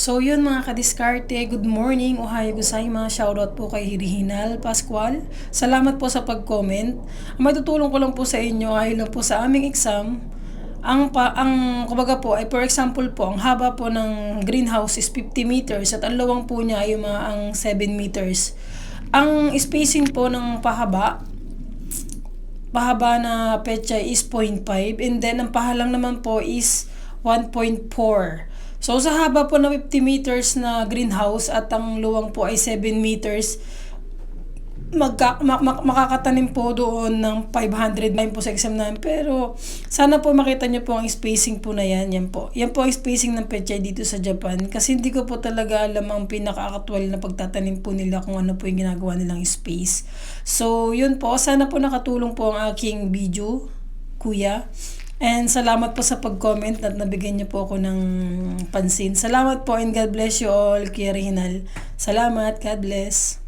So yun mga kadiskarte, good morning, ohayo gozaimasu, shoutout po kay Hirihinal Pascual. Salamat po sa pag-comment. Ang matutulong ko lang po sa inyo ay lang po sa aming exam. Ang pa, ang kumbaga po ay for example po, ang haba po ng greenhouse is 50 meters at ang luwang po niya ay mga ang 7 meters. Ang spacing po ng pahaba pahaba na petsa is 0.5 and then ang pahalang naman po is 1.4. So sa haba po na 50 meters na greenhouse at ang luwang po ay 7 meters, magka, mak- mak- makakatanim po doon ng 500 line po sa exam namin. Pero sana po makita niyo po ang spacing po na yan. Yan po. Yan po ang spacing ng pechay dito sa Japan. Kasi hindi ko po talaga alam ang pinaka-actual na pagtatanim po nila kung ano po yung ginagawa nilang space. So yun po. Sana po nakatulong po ang aking video, kuya. And salamat po sa pag-comment at nabigyan niyo po ako ng pansin. Salamat po and God bless you all, Kuya Rehinal. Salamat. God bless.